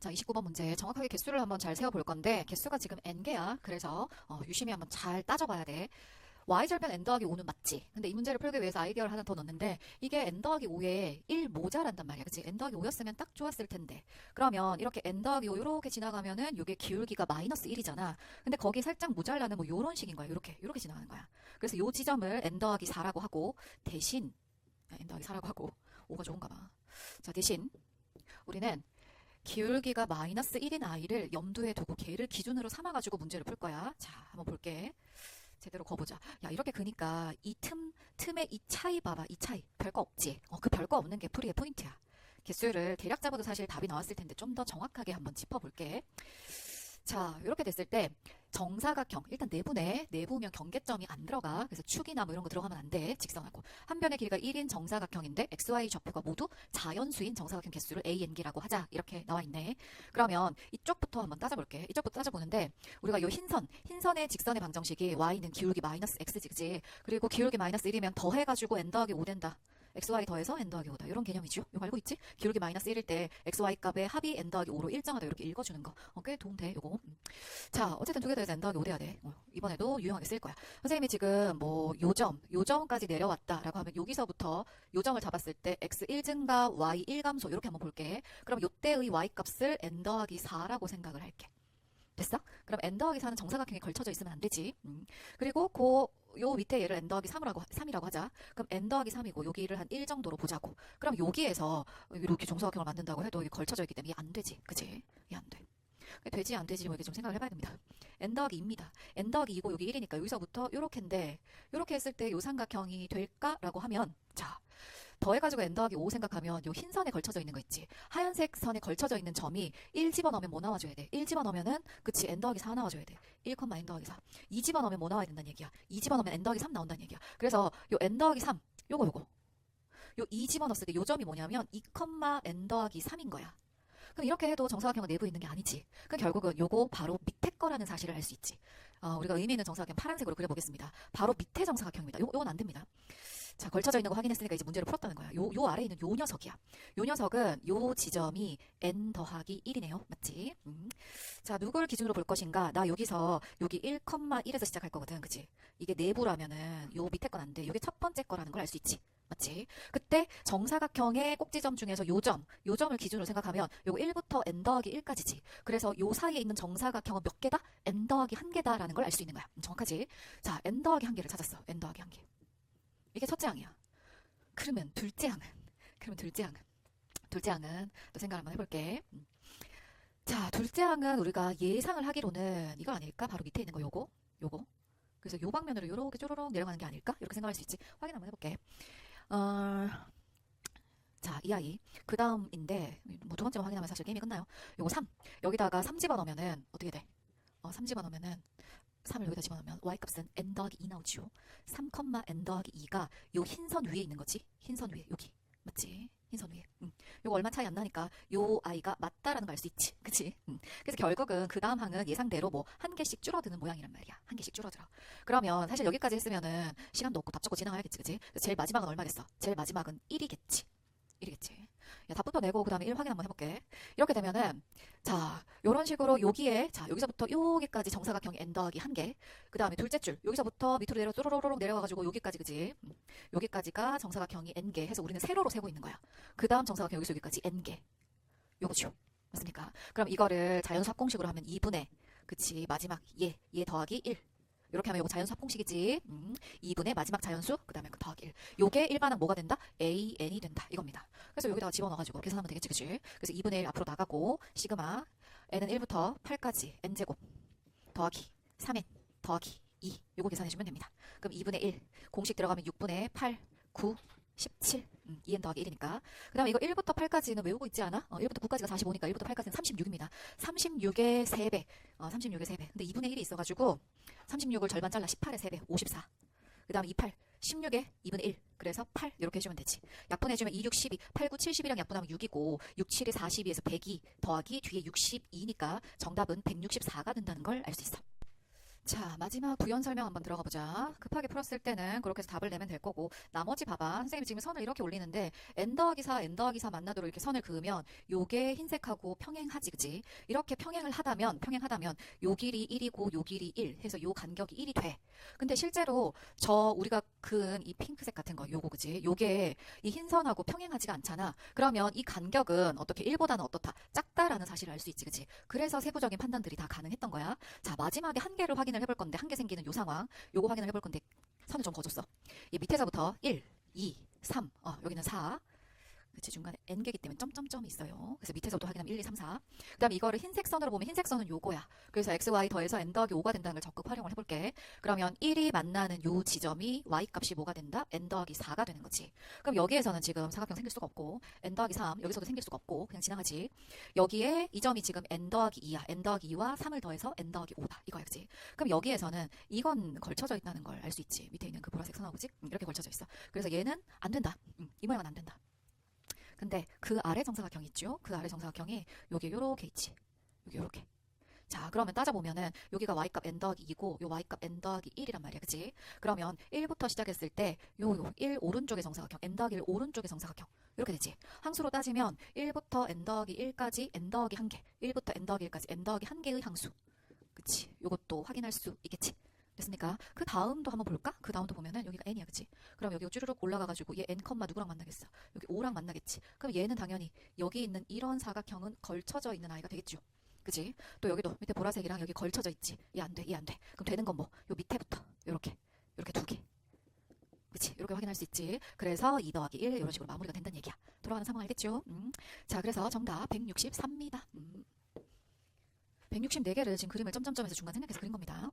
자, 29번 문제 정확하게 개수를 한번 잘 세어볼 건데 개수가 지금 n개야. 그래서 어, 유심히 한번 잘 따져봐야 돼. y절편 n 더하기 5는 맞지. 근데 이 문제를 풀기 위해서 아이디어를 하나 더 넣었는데 이게 n 더하기 5에 1 모자란단 말이야. 그치? n 더하기 5였으면 딱 좋았을 텐데. 그러면 이렇게 n 더하기 5 이렇게 지나가면은 이게 기울기가 마이너스 1이잖아. 근데 거기 살짝 모자라는 뭐 요런 식인 거야. 이렇게 이렇게 지나가는 거야. 그래서 요 지점을 n 더하기 4라고 하고 대신 아, n 더하기 4라고 하고 5가 좋은가 봐. 자, 대신 우리는 기울기가 마이너스 1인 아이를 염두에 두고 걔를 기준으로 삼아가지고 문제를 풀 거야. 자, 한번 볼게. 제대로 거보자. 야, 이렇게 그니까 이 틈, 틈의 이 차이 봐봐. 이 차이. 별거 없지. 어, 그 별거 없는 게 풀이의 포인트야. 개수를 대략 잡아도 사실 답이 나왔을 텐데 좀 더 정확하게 한번 짚어볼게. 자, 이렇게 됐을 때 정사각형 일단 내부네 내부면 경계점이 안 들어가. 그래서 축이나 뭐 이런 거 들어가면 안 돼. 직선하고. 한 변의 길이가 1인 정사각형인데 xy 좌표가 모두 자연수인 정사각형 개수를 an기라고 하자. 이렇게 나와 있네. 그러면 이쪽부터 한번 따져볼게. 이쪽부터 따져보는데 우리가 요 흰선 흰선의 직선의 방정식이 y는 기울기 마이너스 x지 그지. 그리고 기울기 마이너스 1이면 더해가지고 n 더하기 5 된다 xy 더해서 n 더하기 5다 이런 개념이죠 이거 알고 있지? 기울기 마이너스 1일 때 xy 값의 합이 n 더하기 5로 일정하다 이렇게 읽어주는 거 어, 꽤 도움돼 요거 음. 자, 어쨌든 두 개 더해서 n 더하기 5 돼야 돼. 어, 이번에도 유용하게 쓸 거야. 선생님이 지금 뭐 요점, 요점까지 내려왔다라고 하면 여기서부터 요점을 잡았을 때 x 1 증가 y 1 감소 이렇게 한번 볼게. 그럼 요때의 y 값을 n 더하기 4라고 생각을 할게. 됐어? 그럼 n 더하기 4는 정사각형에 걸쳐져 있으면 안 되지. 음. 그리고 그 요 밑에 얘를 n 더하기 3이라고, 3이라고 하자. 그럼 n 더하기 3이고 여기를 한 1 정도로 보자고. 그럼 여기에서 이렇게 정사각형을 만든다고 해도 이게 걸쳐져 있기 때문에 이게 안 되지. 그치? 이게 안 돼. 되지 안 되지 뭐 이렇게 좀 생각을 해봐야 됩니다. n 더하기 2입니다. n 더하기 2고 여기 1이니까 여기서부터 요렇게인데 요렇게 했을 때 요 삼각형이 될까라고 하면 자 더해가지고 n 더하기 5 생각하면 요 흰 선에 걸쳐져 있는 거 있지. 하얀색 선에 걸쳐져 있는 점이 1 집어넣으면 뭐 나와줘야 돼? 1 집어넣으면은 그치 n 더하기 4 나와줘야 돼. 1, n 더하기 4. 2 집어넣으면 뭐 나와야 된다는 얘기야. 2 집어넣으면 n 더하기 3 나온다는 얘기야. 그래서 요 n 더하기 3 요거 요거 요2 집어넣었을 때 요 점이 뭐냐면 2, n 더하기 3인 거야. 그럼 이렇게 해도 정사각형은 내부에 있는 게 아니지. 그럼 결국은 요거 바로 밑에 거라는 사실을 알 수 있지. 어, 우리가 의미 있는 정사각형 파란색으로 그려보겠습니다. 바로 밑에 정사각형입니다. 요, 요건 안 됩니다. 자, 걸쳐져 있는 거 확인했으니까 이제 문제를 풀었다는 거야. 요, 요 아래에 있는 요 녀석이야. 요 녀석은 요 지점이 n 더하기 1이네요. 맞지? 음. 자, 누굴 기준으로 볼 것인가? 나 여기서 여기 1,1에서 시작할 거거든. 그치? 이게 내부라면은 요 밑에 건 안 돼. 요게 첫 번째 거라는 걸 알 수 있지. 맞지? 그때 정사각형의 꼭지점 중에서 요 점, 요 점을 기준으로 생각하면 요거 1부터 n 더하기 1까지지. 그래서 요 사이에 있는 정사각형은 몇 개다? n 더하기 한 개다라는 걸 알 수 있는 거야. 음, 정확하지? 자, n 더하기 한 개를 찾았어. n 더하기 한 개. 이게 첫째 항이야. 그러면 둘째 항은? 그러면 둘째 항은? 둘째 항은 또 생각 한번 해볼게. 음. 자, 둘째 항은 우리가 예상을 하기로는 이거 아닐까? 바로 밑에 있는 거 요거, 요거. 그래서 요 방면으로 요렇게 쪼로록 내려가는 게 아닐까? 이렇게 생각할 수 있지. 확인 한번 해볼게. 어, 자, 이 아이. 그 다음인데, 뭐 두 번째만 확인하면 사실 게임이 끝나요. 요거 3. 여기다가 3 집어넣으면은, 어떻게 돼? 어, 3 집어넣으면은, 3을 여기다 집어넣으면, y 값은 n 더하기 2 나오죠. 3, n 더하기 2가 요 흰 선 위에 있는 거지? 흰 선 위에, 여기. 맞지? 흰선 위에. 음. 요거 얼마 차이 안 나니까 요 아이가 맞다라는 걸 알 수 있지. 그치? 음. 그래서 결국은 그 다음 항은 예상대로 뭐 한 개씩 줄어드는 모양이란 말이야. 한 개씩 줄어들어. 그러면 사실 여기까지 했으면은 시간도 없고 답 적고 지나가야겠지. 그치? 제일 마지막은 얼마겠어? 제일 마지막은 1이겠지. 1이겠지. 야, 답부터 내고 그 다음에 1 확인 한번 해볼게. 이렇게 되면은 자 요런 식으로 여기에 자 여기서부터 여기까지 정사각형이 n 더하기 한 개. 그 다음에 둘째 줄 여기서부터 밑으로 내려 쪼로로록 내려가가지고 여기까지 그지? 음. 여기까지가 정사각형이 n 개 해서 우리는 세로로 세고 있는 거야. 그 다음 정사각형 여기서 여기까지 n 개. 요거죠. 맞습니까? 그럼 이거를 자연수 합공식으로 하면 2분의 그치 마지막 얘, 얘 더하기 1 이렇게 하면 이거 자연수 합공식이지. 음, 2분의 마지막 자연수 그 다음에 그 더하기 1 요게 일반항 뭐가 된다? a, n이 된다. 이겁니다. 그래서 여기다가 집어넣어가지고 계산하면 되겠지 그치? 그래서 2분의 1 앞으로 나가고 시그마 n은 1부터 8까지 n제곱 더하기 3n 더하기 2 요거 계산해주면 됩니다. 그럼 2분의 1 공식 들어가면 6분의 8 9 17 음, 2n 더하기 1이니까. 그 다음에 이거 1부터 8까지는 외우고 있지 않아? 어, 1부터 9까지가 45니까 1부터 8까지는 36입니다. 36의 3배. 어, 36의 3배. 근데 2분의 1이 있어가지고 36을 절반 잘라 18의 3배 54 그 다음 28 16의 2분의 1 그래서 8 이렇게 해주면 되지. 약분해주면 2, 6, 12 8, 9, 70이랑 약분하면 6이고 6, 7이 42에서 102 더하기 뒤에 62니까 정답은 164가 된다는 걸 알 수 있어 자, 마지막 부연 설명 한번 들어가 보자. 급하게 풀었을 때는 그렇게 해서 답을 내면 될 거고, 나머지 봐봐. 선생님이 지금 선을 이렇게 올리는데, n 더하기 4, n 더하기 4 만나도록 이렇게 선을 그으면, 요게 흰색하고 평행하지, 그지? 이렇게 평행을 하다면, 평행하다면, 요 길이 1이고, 요 길이 1 해서 요 간격이 1이 돼. 근데 실제로 저 우리가 그은 이 핑크색 같은 거, 요거, 그지? 요게 이 흰선하고 평행하지가 않잖아. 그러면 이 간격은 어떻게 1보다는 어떻다? 작다라는 사실을 알 수 있지, 그지? 그래서 세부적인 판단들이 다 가능했던 거야. 자, 마지막에 한 개를 확인 을 해볼 건데, 한 개 생기는 요 상황, 요거 확인을 해볼 건데, 선을 좀 거줬어. 이 밑에서부터 1, 2, 3, 어, 여기는 4. 그치, 중간에 n개기 때문에 점점점이 있어요. 그래서 밑에서부터 확인하면 1, 2, 3, 4. 그 다음에 이거를 흰색 선으로 보면 흰색 선은 요거야. 그래서 x, y 더해서 n 더하기 5가 된다는 걸 적극 활용을 해볼게. 그러면 1이 만나는 요 지점이 y 값이 뭐가 된다? n 더하기 4가 되는 거지. 그럼 여기에서는 지금 사각형 생길 수가 없고, n 더하기 3, 여기서도 생길 수가 없고, 그냥 지나가지. 여기에 이 점이 지금 n 더하기 2야. n 더하기 2와 3을 더해서 n 더하기 5다. 이거야, 그지? 그럼 여기에서는 이건 걸쳐져 있다는 걸 알 수 있지. 밑에 있는 그 보라색 선하고, 그지? 음, 이렇게 걸쳐져 있어. 그래서 얘는 안 된다. 음, 이 모양은 안 된다. 근데 그 아래 정사각형 있죠? 그 아래 정사각형이 여기 요렇게 있지. 여기 요렇게. 자, 그러면 따져보면은 여기가 y값 n 더하기 2고 요 y값 n 더하기 1이란 말이야. 그치? 그러면 1부터 시작했을 때 요, 요, 1 오른쪽의 정사각형, n 더하기 1 오른쪽의 정사각형. 이렇게 되지. 항수로 따지면 1부터 n 더하기 1까지 n 더하기 1개, 1부터 n 더하기 1까지 n 더하기 1개의 항수. 그치? 요것도 확인할 수 있겠지? 됐습니까? 그 다음도 한번 볼까? 그 다음도 보면은 여기가 n이야. 그치? 그럼 여기 쭈르륵 올라가가지고 얘 n 누구랑 만나겠어? 여기 5랑 만나겠지. 그럼 얘는 당연히 여기 있는 이런 사각형은 걸쳐져 있는 아이가 되겠죠. 그지? 또 여기도 밑에 보라색이랑 여기 걸쳐져 있지. 얘 안 돼, 얘 안 돼. 그럼 되는 건 뭐? 요 밑에부터 요렇게, 요렇게 두 개. 그치? 이렇게 확인할 수 있지. 그래서 2 더하기 1 이런 식으로 마무리가 된다는 얘기야. 돌아가는 상황 알겠죠? 음. 자, 그래서 정답 163입니다. 음. 164개를 지금 그림을 점점점에서 중간 생략해서 그린 겁니다.